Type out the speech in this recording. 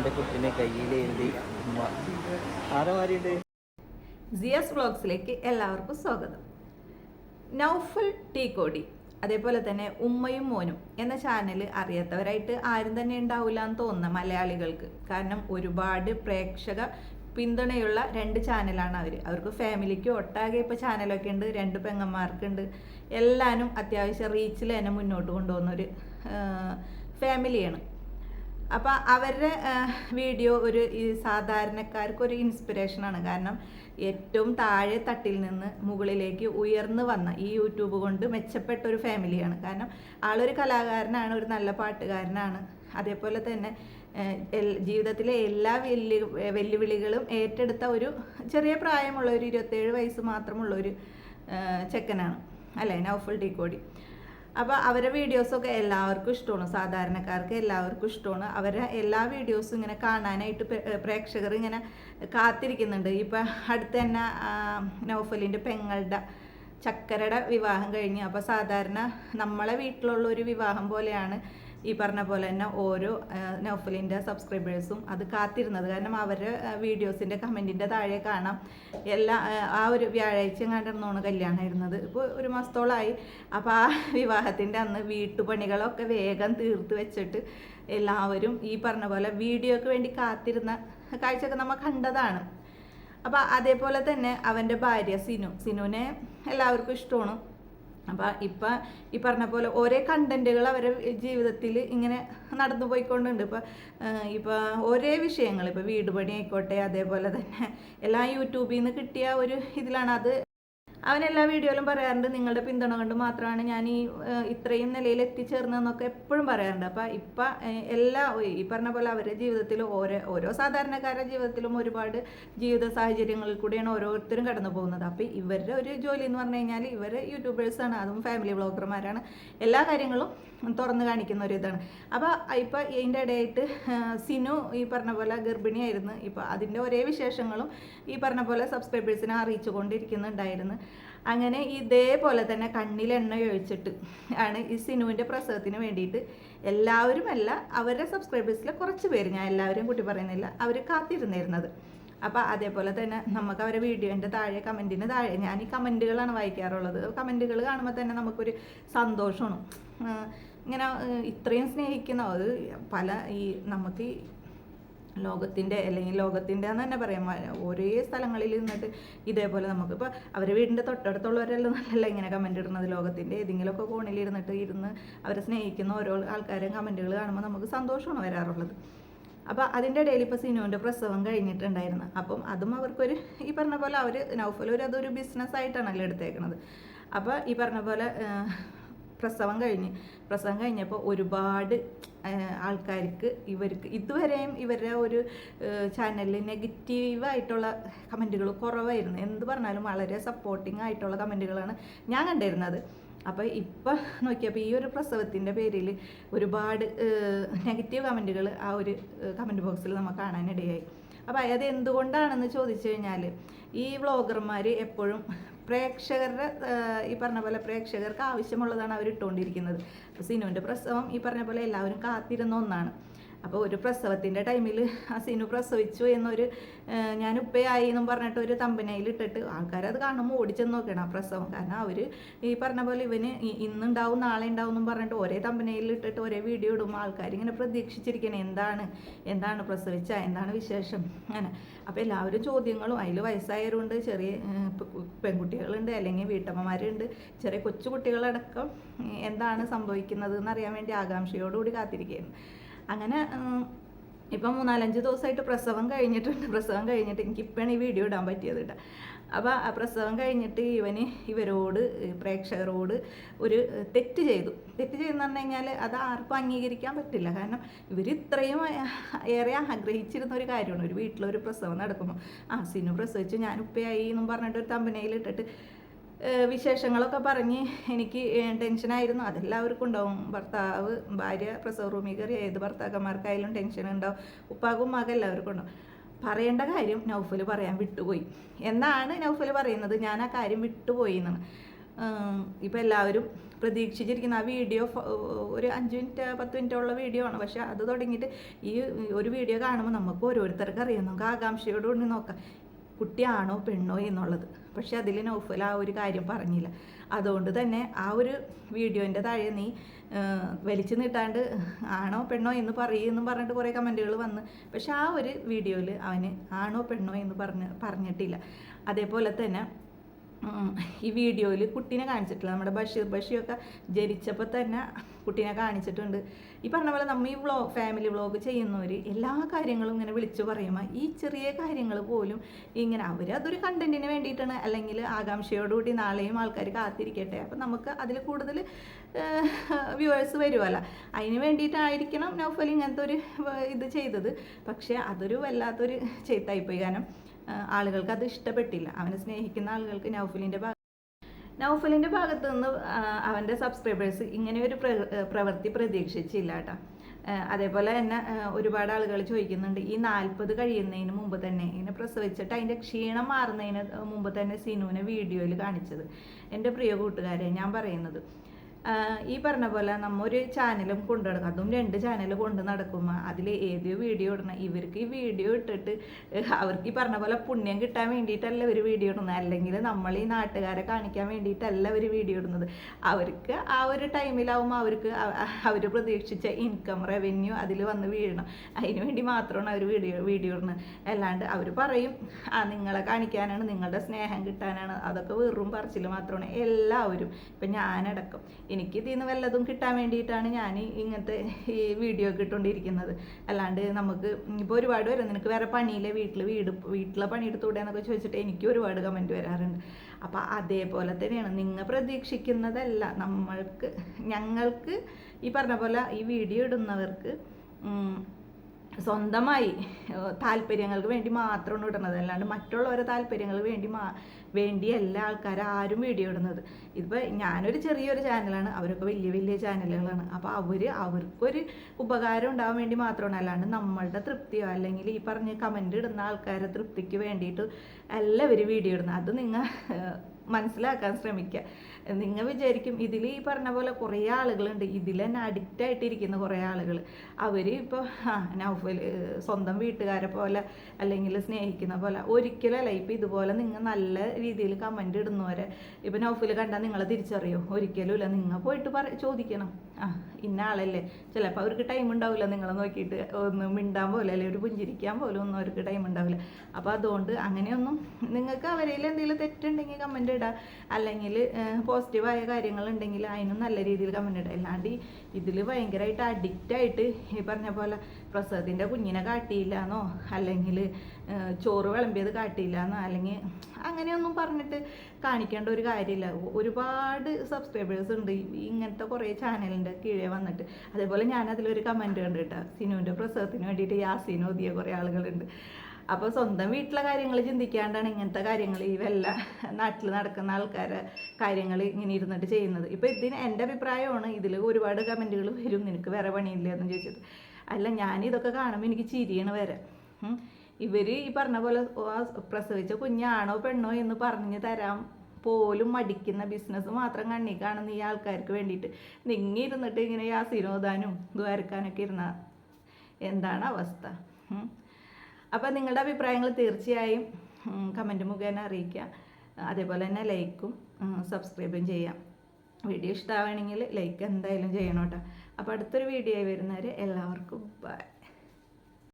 എന്റെ കുട്ടിനെ കയ്യിലെഴുതി ഉമ്മ. ആരമാരിയുണ്ട് സിയസ് വ്ളോഗ്സിലേക്ക് എല്ലാവർക്കും സ്വാഗതം. നൗഫുൾ ടീ കോടി അതേപോലെ തന്നെ ഉമ്മയും മോനും എന്ന ചാനൽ അറിയാത്തവരായിട്ട് ആരും തന്നെ ഉണ്ടാവില്ല എന്ന് തോന്നുന്ന മലയാളികൾക്ക്. കാരണം ഒരുപാട് പ്രേക്ഷക പിന്തുണയുള്ള രണ്ട് ചാനലാണ് അവർ അവർക്ക് ഫാമിലിക്ക് ഒട്ടാകെ ഇപ്പോൾ ചാനലൊക്കെ ഉണ്ട് രണ്ട് പെങ്ങന്മാർക്കുണ്ട്. എല്ലാവരും അത്യാവശ്യം റീച്ചിൽ തന്നെ മുന്നോട്ട് കൊണ്ടുപോകുന്ന ഒരു ഫാമിലിയാണ് അപ്പോൾ അവരുടെ വീഡിയോ ഒരു സാധാരണക്കാർക്ക് ഒരു ഇൻസ്പിറേഷനാണ് കാരണം ഏറ്റവും താഴെ തട്ടിൽ നിന്ന് മുകളിലേക്ക് ഉയർന്നു വന്ന ഈ യൂട്യൂബ് കൊണ്ട് മെച്ചപ്പെട്ട ഒരു ഫാമിലിയാണ് കാരണം ആളൊരു കലാകാരനാണ് ഒരു നല്ല പാട്ടുകാരനാണ്. അതേപോലെ തന്നെ ജീവിതത്തിലെ എല്ലാ വെല്ലു വെല്ലുവിളികളും ഏറ്റെടുത്ത ഒരു ചെറിയ പ്രായമുള്ള ഒരു ഇരുപത്തേഴ് വയസ്സ് മാത്രമുള്ള ഒരു ചെക്കനാണ്. അല്ലേ? നൗഫുൾ ഡി ടീക്കോടി അപ്പോൾ അവരുടെ വീഡിയോസൊക്കെ എല്ലാവർക്കും ഇഷ്ടമാണ്. സാധാരണക്കാർക്ക് എല്ലാവർക്കും ഇഷ്ടമാണ്. അവരുടെ എല്ലാ വീഡിയോസും ഇങ്ങനെ കാണാനായിട്ട് പ്രേക്ഷകർ ഇങ്ങനെ കാത്തിരിക്കുന്നുണ്ട്. ഇപ്പം അടുത്ത് തന്നെ നൗഫലിന്റെ പെങ്ങളുടെ ചക്കരയുടെ വിവാഹം കഴിഞ്ഞു. അപ്പോൾ സാധാരണ നമ്മളെ വീട്ടിലുള്ള ഒരു വിവാഹം പോലെയാണ് ഈ പറഞ്ഞ പോലെ തന്നെ ഓരോ നൗഫലിന്റെ സബ്സ്ക്രൈബേഴ്സും അത് കാത്തിരുന്നത്. കാരണം അവരുടെ വീഡിയോസിന്റെ കമന്റിന്റെ താഴെ കാണാം. എല്ലാ ആ, ഒരു വ്യാഴാഴ്ച കണ്ടിരുന്നോണ് കല്യാണമായിരുന്നത് ഇപ്പോൾ ഒരു മാസത്തോളമായി അപ്പോൾ ആ വിവാഹത്തിന്റെ അന്ന് വീട്ടുപണികളൊക്കെ വേഗം തീർത്ത് വെച്ചിട്ട് എല്ലാവരും ഈ പറഞ്ഞ പോലെ വീഡിയോയ്ക്ക് വേണ്ടി കാത്തിരുന്ന കാഴ്ചയൊക്കെ നമ്മൾ കണ്ടതാണ്. അപ്പോൾ അതേപോലെ തന്നെ അവന്റെ ഭാര്യ സിനു. സിനുവിനെ എല്ലാവർക്കും ഇഷ്ടമാണ്. അപ്പോൾ ഇപ്പം ഈ പറഞ്ഞ പോലെ ഓരോ കണ്ടന്റുകൾ അവരുടെ ജീവിതത്തിൽ ഇങ്ങനെ നടന്നു പോയിക്കൊണ്ടുണ്ട്. ഇപ്പോൾ ഇപ്പോൾ ഒരേ വിഷയങ്ങൾ ഇപ്പോൾ വീടുപണി ആയിക്കോട്ടെ അതേപോലെ തന്നെ എല്ലാ യൂട്യൂബിൽ നിന്ന് കിട്ടിയ ഒരു ഇതിലാണ് അത് അവൻ എല്ലാ വീഡിയോയിലും പറയാറുണ്ട് നിങ്ങളുടെ പിന്തുണ കൊണ്ട് മാത്രമാണ് ഞാൻ ഈ ഇത്രയും നിലയിൽ എത്തിച്ചേർന്നതെന്നൊക്കെ എപ്പോഴും പറയാറുണ്ട്. അപ്പം ഇപ്പം എല്ലാ ഈ പറഞ്ഞ പോലെ അവരുടെ ജീവിതത്തിൽ ഓരോ ഓരോ സാധാരണക്കാരുടെ ജീവിതത്തിലും ഒരുപാട് ജീവിത സാഹചര്യങ്ങളിൽ കൂടിയാണ് ഓരോരുത്തരും കടന്നു പോകുന്നത്. അപ്പം ഇവരുടെ ഒരു ജോലി എന്ന് പറഞ്ഞു കഴിഞ്ഞാൽ ഇവർ യൂട്യൂബേഴ്സാണ് അതും ഫാമിലി വ്ളോഗർമാരാണ് എല്ലാ കാര്യങ്ങളും തുറന്നു കാണിക്കുന്ന ഒരു ഇതാണ്. അപ്പോൾ ഇപ്പം ഇതിന്റെ ഇടയായിട്ട് സിനു ഈ പറഞ്ഞ പോലെ ഗർഭിണിയായിരുന്നു. ഇപ്പോൾ അതിന്റെ ഒരേ വിശേഷങ്ങളും ഈ പറഞ്ഞ പോലെ സബ്സ്ക്രൈബേഴ്സിനെ അറിയിച്ചു കൊണ്ടിരിക്കുന്നുണ്ടായിരുന്നു. അങ്ങനെ ഇതേപോലെ തന്നെ കണ്ണിൽ എണ്ണ ഒഴിച്ചിട്ട് ആണ് ഈ സിനുവിന്റെ പ്രസവത്തിന് വേണ്ടിയിട്ട് എല്ലാവരും അല്ല അവരുടെ സബ്സ്ക്രൈബേഴ്സിലെ കുറച്ച് പേര് ഞാൻ എല്ലാവരും കൂട്ടി പറയുന്നില്ല അവർ കാത്തിരുന്നിരുന്നത്. അപ്പോൾ അതേപോലെ തന്നെ നമുക്ക് അവരുടെ വീഡിയോന്റെ താഴെ കമന്റിന് താഴെ ഞാൻ ഈ കമന്റുകളാണ് വായിക്കാറുള്ളത്. കമന്റുകൾ കാണുമ്പോൾ തന്നെ നമുക്കൊരു സന്തോഷമാണ്. ഇങ്ങനെ ഇത്രയും സ്നേഹിക്കുന്ന അത് പല ഈ നമുക്ക് ലോകത്തിന്റെ അല്ലെങ്കിൽ ലോകത്തിന്റെ എന്ന് തന്നെ പറയാം. ഒരേ സ്ഥലങ്ങളിൽ നിന്നിട്ട് ഇതേപോലെ നമുക്ക് ഇപ്പോൾ അവരെ വീടിന്റെ തൊട്ടടുത്തുള്ളവരെല്ലാം നല്ലല്ല ഇങ്ങനെ കമന്റ് ഇടുന്നത്? ലോകത്തിന്റെ ഏതെങ്കിലുമൊക്കെ കോണിൽ ഇരുന്നിട്ട് ഇരുന്ന് അവരെ സ്നേഹിക്കുന്ന ഓരോ ആൾക്കാരും കമന്റുകൾ കാണുമ്പോൾ നമുക്ക് സന്തോഷമാണ് വരാറുള്ളത്. അപ്പോൾ അതിന്റെ ഇടയിൽ ഇപ്പോൾ സിനുവിന്റെ പ്രസവം കഴിഞ്ഞിട്ടുണ്ടായിരുന്നു. അപ്പം അതും അവർക്കൊരു ഈ പറഞ്ഞ പോലെ അവർ ഒരു അതൊരു ബിസിനസ് ആയിട്ടാണല്ലോ എടുത്തേക്കണത്. അപ്പോൾ ഈ പറഞ്ഞ പോലെ പ്രസവം കഴിഞ്ഞ് പ്രസവം കഴിഞ്ഞപ്പോൾ ഒരുപാട് ആൾക്കാർക്ക് ഇവർക്ക് ഇതുവരെയും ഇവരുടെ ഒരു ചാനലിൽ നെഗറ്റീവായിട്ടുള്ള കമന്റുകൾ കുറവായിരുന്നു. എന്ത് പറഞ്ഞാലും വളരെ സപ്പോർട്ടിംഗ് ആയിട്ടുള്ള കമന്റുകളാണ് ഞാൻ കണ്ടിരുന്നത്. അപ്പോൾ ഇപ്പം നോക്കിയപ്പോൾ ഈ ഒരു പ്രസവത്തിന്റെ പേരിൽ ഒരുപാട് നെഗറ്റീവ് കമന്റുകൾ ആ ഒരു കമന്റ് ബോക്സിൽ നമുക്ക് കാണാനിടയായി. അപ്പോൾ അത് എന്തുകൊണ്ടാണെന്ന് ചോദിച്ചു കഴിഞ്ഞാൽ ഈ വ്ളോഗർമാർ എപ്പോഴും പ്രേക്ഷകരുടെ ഈ പറഞ്ഞ പോലെ പ്രേക്ഷകർക്ക് ആവശ്യമുള്ളതാണ് അവർ ഇട്ടുകൊണ്ടിരിക്കുന്നത് സിനുവിന്റെ പ്രസവം ഈ പറഞ്ഞ പോലെ എല്ലാവരും കാത്തിരുന്ന ഒന്നാണ്. അപ്പോൾ ഒരു പ്രസവത്തിന്റെ ടൈമിൽ ആ സിനു പ്രസവിച്ചു എന്നൊരു ഞാൻ ഉപ്പയായി എന്നും പറഞ്ഞിട്ട് ഒരു തമ്പനയിൽ ഇട്ടിട്ട് ആൾക്കാരത് കാണുമ്പോൾ ഓടിച്ചെന്ന് നോക്കണം ആ പ്രസവം. കാരണം അവർ ഈ പറഞ്ഞ പോലെ ഇവന് ഇന്നുണ്ടാവും നാളെ ഉണ്ടാവും എന്നും പറഞ്ഞിട്ട് ഒരേ തമ്പനയിൽ ഇട്ടിട്ട് ഒരേ വീഡിയോ ഇടുമ്പോൾ ആൾക്കാർ ഇങ്ങനെ പ്രതീക്ഷിച്ചിരിക്കണം എന്താണ് എന്താണ് പ്രസവിച്ച എന്താണ് വിശേഷം അങ്ങനെ. അപ്പോൾ എല്ലാവരും ചോദ്യങ്ങളും അതിൽ വയസ്സായവരുണ്ട് ചെറിയ പെൺകുട്ടികളുണ്ട് അല്ലെങ്കിൽ വീട്ടമ്മമാരുണ്ട് ചെറിയ കൊച്ചു കുട്ടികളടക്കം ഏഹ്, എന്താണ് സംഭവിക്കുന്നത് എന്നറിയാൻ വേണ്ടി ആകാംക്ഷയോടുകൂടി കാത്തിരിക്കുകയാണ്. അങ്ങനെ ഇപ്പം മൂന്നാലഞ്ച് ദിവസമായിട്ട് പ്രസവം കഴിഞ്ഞിട്ടുണ്ട്. പ്രസവം കഴിഞ്ഞിട്ട് എനിക്ക് ഇപ്പോഴാണ് ഈ വീഡിയോ ഇടാൻ പറ്റിയത് കേട്ടോ. അപ്പോൾ ആ പ്രസവം കഴിഞ്ഞിട്ട് ഇവന് ഇവരോട് പ്രേക്ഷകരോട് ഒരു തെറ്റ് ചെയ്തു. തെറ്റ് ചെയ്തെന്ന് പറഞ്ഞു കഴിഞ്ഞാൽ അത് ആർക്കും അംഗീകരിക്കാൻ പറ്റില്ല. കാരണം ഇവർ ഇത്രയും ഏറെ ആഗ്രഹിച്ചിരുന്ന ഒരു കാര്യമാണ്. ഒരു വീട്ടിലൊരു പ്രസവം നടക്കുമ്പോൾ ആ സിനു പ്രസവിച്ചു ഞാൻ ഉപ്പയായി എന്നും പറഞ്ഞിട്ട് ഒരു ഏഹ് വിശേഷങ്ങളൊക്കെ പറഞ്ഞ് എനിക്ക് ടെൻഷനായിരുന്നു. അതെല്ലാവർക്കും ഉണ്ടാവും. ഭർത്താവ് ഭാര്യ പ്രസവ റൂമിൽ കയറി ഏത് ഭർത്താക്കന്മാർക്കായാലും ടെൻഷൻ ഉണ്ടാവും. ഉപ്പാകും ഉമ്മാക്കും എല്ലാവർക്കും ഉണ്ടാവും. പറയേണ്ട കാര്യം നൗഫൽ പറയാൻ വിട്ടുപോയി. എന്നാണ് നൗഫൽ പറയുന്നത്. ഞാൻ ആ കാര്യം വിട്ടുപോയി എന്നാണ്. ഇപ്പം എല്ലാവരും പ്രതീക്ഷിച്ചിരിക്കുന്ന ആ വീഡിയോ ഒരു അഞ്ച് മിനിറ്റ് പത്ത് മിനിറ്റ് ഉള്ള വീഡിയോ ആണ്. പക്ഷേ അത് തുടങ്ങിയിട്ട് ഈ ഒരു വീഡിയോ കാണുമ്പോൾ നമുക്ക് ഓരോരുത്തർക്ക് അറിയാം നമുക്ക് ആകാംക്ഷയോടുകൂടി നോക്കാം. കുട്ടിയാണോ പെണ്ണോ എന്നുള്ളത്. പക്ഷെ അതിൽ നൗഫൽ ആ ഒരു കാര്യം പറഞ്ഞില്ല. അതുകൊണ്ട് തന്നെ ആ ഒരു വീഡിയോന്റെ താഴെ നീ വലിച്ചു നീട്ടാണ്ട് ആണോ പെണ്ണോ എന്ന് പറയുമെന്നും പറഞ്ഞിട്ട് കുറേ കമന്റുകൾ വന്ന്. പക്ഷെ ആ ഒരു വീഡിയോയിൽ അവന് ആണോ പെണ്ണോ എന്ന് പറഞ്ഞ് പറഞ്ഞിട്ടില്ല. അതേപോലെ തന്നെ ഈ വീഡിയോയിൽ കുട്ടീനെ കാണിച്ചിട്ടില്ല നമ്മുടെ ബഷീർ ബഷിയൊക്കെ ജനിച്ചപ്പോൾ തന്നെ കുട്ടീനെ കാണിച്ചിട്ടുണ്ട്. ഈ പറഞ്ഞ പോലെ നമ്മൾ ഈ വ്ളോഗ് ഫാമിലി വ്ളോഗ് ചെയ്യുന്നവർ എല്ലാ കാര്യങ്ങളും ഇങ്ങനെ വിളിച്ചു പറയുമ്പോൾ ഈ ചെറിയ കാര്യങ്ങൾ പോലും ഇങ്ങനെ അവർ അതൊരു കണ്ടന്റിന് വേണ്ടിയിട്ടാണ്. അല്ലെങ്കിൽ ആകാംക്ഷയോടുകൂടി നാളെയും ആൾക്കാർ കാത്തിരിക്കട്ടെ. അപ്പം നമുക്ക് അതിൽ കൂടുതൽ വ്യൂവേഴ്സ് വരുമല്ലോ അതിന് വേണ്ടിയിട്ടായിരിക്കണം നൗഫൽ ഇങ്ങനത്തെ ഒരു ഇത് ചെയ്തത്. പക്ഷേ അതൊരു വല്ലാത്തൊരു ചെയ്ത്തായിപ്പോയി കാരണം ആളുകൾക്ക് അത് ഇഷ്ടപ്പെട്ടില്ല. അവനെ സ്നേഹിക്കുന്ന ആളുകൾക്ക് നൗഫലിന്റെ ഭാഗം നൗഫലിന്റെ ഭാഗത്തു നിന്ന് അവന്റെ സബ്സ്ക്രൈബേഴ്സ് ഇങ്ങനെ ഒരു പ്ര- പ്രവൃത്തി പ്രതീക്ഷിച്ചില്ല കേട്ടോ. അതേപോലെ തന്നെ ഒരുപാട് ആളുകൾ ചോദിക്കുന്നുണ്ട് ഈ നാൽപ്പത് കഴിയുന്നതിന് മുമ്പ് തന്നെ ഇങ്ങനെ പ്രസവിച്ചിട്ട് അതിന്റെ ക്ഷീണം മാറുന്നതിന് മുമ്പ് തന്നെ സിനുവിനെ വീഡിയോയിൽ കാണിച്ചത്. എന്റെ പ്രിയ കൂട്ടുകാരെ ഞാൻ പറയുന്നത് ഈ പറഞ്ഞ പോലെ നമ്മ ഒരു ചാനലും കൊണ്ടു നടക്കും അതും രണ്ട് ചാനൽ കൊണ്ട് നടക്കുമ്പോൾ അതിൽ ഏത് വീഡിയോ ഇടണം. ഇവർക്ക് ഈ വീഡിയോ ഇട്ടിട്ട് അവർക്ക് ഈ പറഞ്ഞ പോലെ പുണ്യം കിട്ടാൻ വേണ്ടിയിട്ടല്ല ഒരു വീഡിയോ ഇടുന്നത്. അല്ലെങ്കിൽ നമ്മൾ ഈ നാട്ടുകാരെ കാണിക്കാൻ വേണ്ടിയിട്ടല്ല ഒരു വീഡിയോ ഇടുന്നത്. അവർക്ക് ആ ഒരു ടൈമിലാവുമ്പോൾ അവർക്ക് അവർ പ്രതീക്ഷിച്ച ഇൻകം റവന്യൂ അതിൽ വന്ന് വീഴണം. അതിന് വേണ്ടി മാത്രമാണ് അവർ വീഡിയോ വീഡിയോ ഇടുന്നത്. അല്ലാണ്ട് അവർ പറയും ആ നിങ്ങളെ കാണിക്കാനാണ് നിങ്ങളുടെ സ്നേഹം കിട്ടാനാണ്. അതൊക്കെ വെറും പറച്ചിൽ മാത്രമാണ്. എല്ലാവരും. ഇപ്പം ഞാനടക്കം. എനിക്ക് ഇതിൽ നിന്ന് വല്ലതും കിട്ടാൻ വേണ്ടിയിട്ടാണ് ഞാൻ ഇങ്ങനത്തെ ഈ വീഡിയോ ഒക്കെ ഇട്ടുകൊണ്ടിരിക്കുന്നത്. അല്ലാണ്ട് നമുക്ക് ഇപ്പോൾ ഒരുപാട് വരും നിനക്ക് വേറെ പണിയിലെ വീട്ടിൽ വീട് വീട്ടിലെ പണി എടുത്തൂടെ എന്നൊക്കെ ചോദിച്ചിട്ട് എനിക്ക് ഒരുപാട് കമന്റ് വരാറുണ്ട്. അപ്പോൾ അതേപോലെ തന്നെയാണ്. നിങ്ങൾ പ്രതീക്ഷിക്കുന്നതല്ല നമ്മൾക്ക് ഞങ്ങൾക്ക് ഈ പറഞ്ഞ പോലെ ഈ വീഡിയോ ഇടുന്നവർക്ക് സ്വന്തമായി താല്പര്യങ്ങൾക്ക് വേണ്ടി മാത്രമാണ് ഇടുന്നത്. അല്ലാണ്ട് മറ്റുള്ളവരെ താല്പര്യങ്ങൾക്ക് വേണ്ടി മാ വേണ്ടിയല്ല ആൾക്കാർ ആരും വീഡിയോ ഇടുന്നത്. ഇതിപ്പോൾ ഞാനൊരു ചെറിയൊരു ചാനലാണ് അവരൊക്കെ വലിയ വലിയ ചാനലുകളാണ്. അപ്പോൾ അവർ അവർക്കൊരു ഉപകാരം ഉണ്ടാവാൻ വേണ്ടി മാത്രമാണ്. അല്ലാണ്ട് നമ്മളുടെ തൃപ്തിയോ അല്ലെങ്കിൽ ഈ പറഞ്ഞ കമന്റ് ഇടുന്ന ആൾക്കാരെ തൃപ്തിക്ക് വേണ്ടിയിട്ട് എല്ലാവരും വീഡിയോ ഇടുന്നത്. അത് നിങ്ങൾ മനസ്സിലാക്കാൻ ശ്രമിക്കുക നിങ്ങൾ വിചാരിക്കും ഇതിൽ ഈ പറഞ്ഞ പോലെ കുറേ ആളുകളുണ്ട്. ഇതിൽ തന്നെ അഡിക്റ്റ് ആയിട്ടിരിക്കുന്ന കുറേ ആളുകൾ അവർ ഇപ്പോൾ നൗഫൽ സ്വന്തം വീട്ടുകാരെ പോലെ അല്ലെങ്കിൽ സ്നേഹിക്കുന്ന പോലെ ഒരിക്കലല്ല. ഇപ്പം ഇതുപോലെ നിങ്ങൾ നല്ല രീതിയിൽ കമന്റ് ഇടുന്നവരെ. ഇപ്പം നൗഫിൽ കണ്ടാൽ നിങ്ങളെ തിരിച്ചറിയോ? ഒരിക്കലും ഇല്ല നിങ്ങൾ പോയിട്ട് പറ ചോദിക്കണം. ഇന്ന ആളല്ലേ ചിലപ്പോൾ അവർക്ക് ടൈം ഉണ്ടാവില്ല നിങ്ങളെ നോക്കിയിട്ട്. ഒന്ന് മിണ്ടാൻ പോലും അല്ലെങ്കിൽ ഒരു പുഞ്ചിരിക്കാൻ പോലും ഒന്നും അവർക്ക് ടൈം ഉണ്ടാവില്ല. അപ്പോൾ അതുകൊണ്ട് അങ്ങനെയൊന്നും നിങ്ങൾക്ക് അവരിൽ എന്തെങ്കിലും തെറ്റുണ്ടെങ്കിൽ കമന്റ് ഇടുക അല്ലെങ്കിൽ പോസിറ്റീവായ കാര്യങ്ങളുണ്ടെങ്കിൽ അതിനും നല്ല രീതിയിൽ കമന്റ് ഇടുക അല്ലാണ്ട് ഇതിൽ ഭയങ്കരമായിട്ട് അഡിക്റ്റ് ആയിട്ട് ഈ പറഞ്ഞ പോലെ പ്രസവത്തിന്റെ കുഞ്ഞിനെ കാട്ടിയില്ല എന്നോ അല്ലെങ്കിൽ ചോറ് വിളമ്പിയത് കാട്ടിയില്ല എന്നോ അല്ലെങ്കിൽ അങ്ങനെയൊന്നും പറഞ്ഞിട്ട് കാണിക്കേണ്ട ഒരു കാര്യമില്ല. ഒരുപാട് സബ്സ്ക്രൈബേഴ്സ് ഉണ്ട്. ഇങ്ങനത്തെ കുറേ ചാനലിന്റെ കീഴെ വന്നിട്ട്. അതേപോലെ ഞാൻ അതിലൊരു കമന്റ് കണ്ടു കേട്ടോ സിനുവിന്റെ പ്രസവത്തിന് വേണ്ടിയിട്ട് യാസീൻ ഓതിയ കുറേ ആളുകളുണ്ട്. അപ്പോൾ സ്വന്തം വീട്ടിലെ കാര്യങ്ങൾ ചിന്തിക്കാണ്ടാണ് ഇങ്ങനത്തെ കാര്യങ്ങൾ ഈ വല്ല നാട്ടിൽ നടക്കുന്ന ആൾക്കാരെ കാര്യങ്ങൾ ഇങ്ങനെ ഇരുന്നിട്ട് ചെയ്യുന്നത്. ഇപ്പോൾ ഇതിന് എന്റെ അഭിപ്രായമാണ് ഇതിൽ ഒരുപാട് കമന്റുകൾ വരും നിനക്ക് വേറെ പണിയില്ല എന്ന് ചോദിച്ചത് അല്ല ഞാൻ ഇതൊക്കെ കാണുമ്പോൾ എനിക്ക് ചിരിയാണ് വരെ ഇവർ ഈ പറഞ്ഞ പോലെ പ്രസവിച്ച കുഞ്ഞാണോ പെണ്ണോ എന്ന് പറഞ്ഞു തരാൻ പോലും മടിക്കുന്ന ബിസിനസ് മാത്രം കണ്ണി കാണുന്ന ഈ ആൾക്കാർക്ക് വേണ്ടിയിട്ട്. നിങ്ങി ഇരുന്നിട്ട് ഇങ്ങനെ യാസീനോദാനും ദ്വാരക്കാനൊക്കെ ഇരുന്ന എന്താണ് അവസ്ഥ? അപ്പോൾ അപ്പം നിങ്ങളുടെ അഭിപ്രായങ്ങൾ തീർച്ചയായും കമന്റ് മുഖേന അറിയിക്കുക. അതേപോലെ തന്നെ ലൈക്കും സബ്സ്ക്രൈബും ചെയ്യാം. വീഡിയോ ഇഷ്ടമാണെങ്കിൽ ലൈക്ക് എന്തായാലും ചെയ്യണം കേട്ടോ. അപ്പോൾ അടുത്തൊരു വീഡിയോ ആയി വരുന്നവർ എല്ലാവർക്കും ബൈ